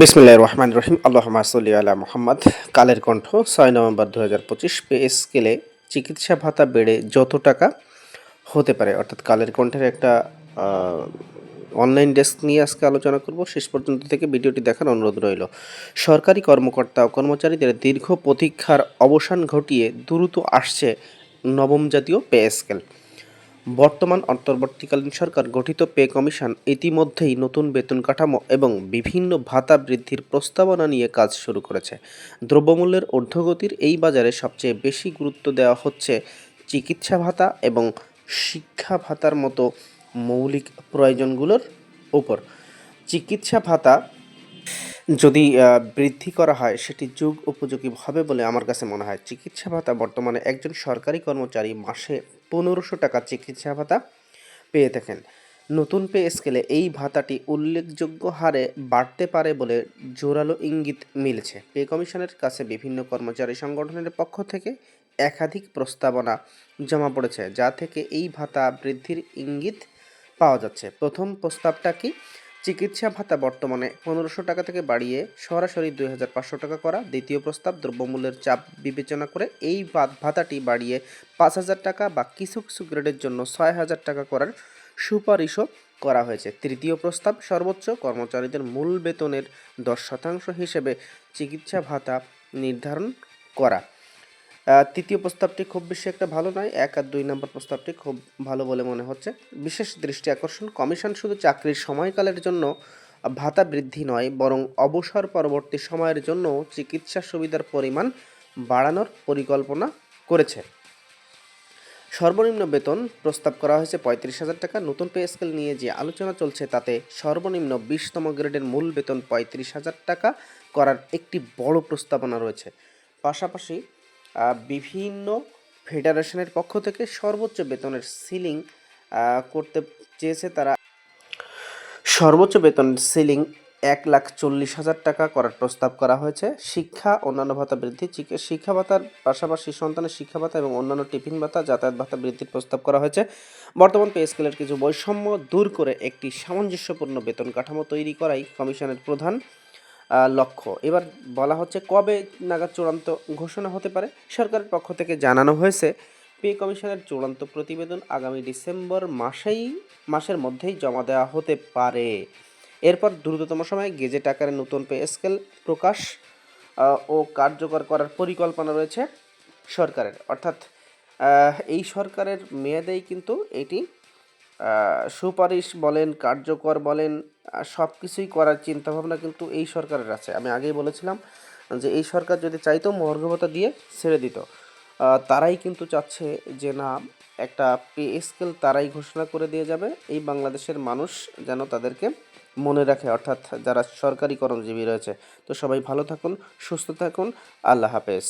বিসমিল্লাহ রহমান রহিম। আল্লাহ সাল্লি আলা মোহাম্মদ। কালের কণ্ঠ, ছয় নভেম্বর দু হাজার পঁচিশ পে স্কেলে চিকিৎসা ভাতা বেড়ে যত টাকা হতে পারে, অর্থাৎ কালের কণ্ঠের একটা অনলাইন ডেস্ক নিয়ে আজকে আলোচনা করব। শেষ পর্যন্ত থেকে ভিডিওটি দেখার অনুরোধ রইল। সরকারি কর্মকর্তা ও কর্মচারীদের দীর্ঘ প্রতীক্ষার অবসান ঘটিয়ে দ্রুত আসছে নবম জাতীয় পে স্কেল বর্তমান অন্তর্বর্তীকালীন সরকার গঠিত পে কমিশন ইতিমধ্যেই নতুন বেতন কাঠামো এবং বিভিন্ন ভাতা বৃদ্ধির প্রস্তাবনা নিয়ে কাজ শুরু করেছে। দ্রব্যমূল্যের ঊর্ধ্বগতির এই বাজারে সবচেয়ে বেশি গুরুত্ব দেওয়া হচ্ছে চিকিৎসা ভাতা এবং শিক্ষা ভাতার মতো মৌলিক প্রয়োজনগুলোর উপর। চিকিৎসা ভাতা যদি বৃদ্ধি করা হয়, সেটি যুগ উপযোগী হবে বলে আমার কাছে মনে হয়। চিকিৎসা ভাতা বর্তমানে একজন সরকারি কর্মচারী মাসে পনেরোশো টাকা চিকিৎসা ভাতা পেয়ে থাকেন। নতুন পে স্কেলে এই ভাতাটি উল্লেখযোগ্য হারে বাড়তে পারে বলে জোরালো ইঙ্গিত মিলছে। পে কমিশনের কাছে বিভিন্ন কর্মচারী সংগঠনের পক্ষ থেকে একাধিক প্রস্তাবনা জমা পড়েছে, যা থেকে এই ভাতা বৃদ্ধির ইঙ্গিত পাওয়া যাচ্ছে। প্রথম প্রস্তাবটা কি? চিকিৎসা ভাতা বর্তমানে পনেরোশো টাকা থেকে বাড়িয়ে সরাসরি দুই হাজার পাঁচশো টাকা করা দ্বিতীয় প্রস্তাব। দ্রব্যমূল্যের চাপ বিবেচনা করে এই ভাতাটি বাড়িয়ে পাঁচ হাজার টাকা বা কিছু কিছু গ্রেডের জন্য ছয় হাজার টাকা করার সুপারিশও করা হয়েছে। তৃতীয় প্রস্তাব, সর্বোচ্চ কর্মচারীদের মূল বেতনের দশ শতাংশ হিসেবে চিকিৎসা ভাতা নির্ধারণ করা। তৃতীয় প্রস্তাবটি খুব বেশি একটা ভালো নয়, এক আর দুই নম্বর প্রস্তাবটি খুব ভালো বলে মনে হচ্ছে। বিশেষ দৃষ্টি আকর্ষণ, কমিশন শুধু চাকরির সময়কালের জন্য ভাতা বৃদ্ধি নয়, বরং অবসর পরবর্তী সময়ের জন্য চিকিৎসা সুবিধার পরিমাণ বাড়ানোর পরিকল্পনা করেছে। সর্বনিম্ন বেতন প্রস্তাব করা হয়েছে পঁয়ত্রিশ হাজার টাকা। নতুন পে স্কেল নিয়ে যে আলোচনা চলছে, তাতে সর্বনিম্ন বিশতম গ্রেডের মূল বেতন পঁয়ত্রিশ হাজার টাকা করার একটি বড় প্রস্তাবনা রয়েছে। পাশাপাশি বিভিন্ন ফেডারেশনের পক্ষ থেকে সর্বোচ্চ বেতনের সিলিং করতে চেয়েছে তারা। সর্বোচ্চ বেতন সিলিং এক লাখ চল্লিশ হাজার টাকা করার প্রস্তাব করা হয়েছে। শিক্ষা, অন্যান্য ভাতা বৃদ্ধি শিক্ষা ভাতার পাশাপাশি সন্তানের শিক্ষা ভাতা এবং অন্যান্য টিফিন ভাতা, যাতায়াত ভাতা বৃদ্ধির প্রস্তাব করা হয়েছে। বর্তমান পে স্কেলের কিছু বৈষম্য দূর করে একটি সামঞ্জস্যপূর্ণ বেতন কাঠামো তৈরি করাই কমিশনের প্রধান লক্ষ্য। এবার বলা হচ্ছে কবে নাগাদ চূড়ান্ত ঘোষণা হতে পারে। সরকারের পক্ষ থেকে জানানো হয়েছে, পে কমিশনের চূড়ান্ত প্রতিবেদন আগামী ডিসেম্বর মাসেই, মাসের মধ্যেই জমা দেওয়া হতে পারে। এরপর দ্রুততম সময়ে গেজেট আকারে নতুন পে স্কেল প্রকাশ ও কার্যকর করার পরিকল্পনা রয়েছে সরকারের। অর্থাৎ এই সরকারের মেয়াদেই কিন্তু এটি সুপারিশ বলেন, কার্যকর বলেন সব কিছুই করার চিন্তাভাবনা কিন্তু এই সরকারের আছে। আমি আগেই বলেছিলাম যে এই সরকার যদি চাইতো মর্গবতা দিয়ে ছেড়ে দিত। তারাই কিন্তু চাচ্ছে যে না, একটা পে স্কেল তারাই ঘোষণা করে দিয়ে যাবে। এই বাংলাদেশের মানুষ যেন তাদেরকে মনে রাখে, অর্থাৎ যারা সরকারি কর্মজীবী রয়েছে। তো সবাই ভালো থাকুন, সুস্থ থাকুন। আল্লাহ হাফেজ।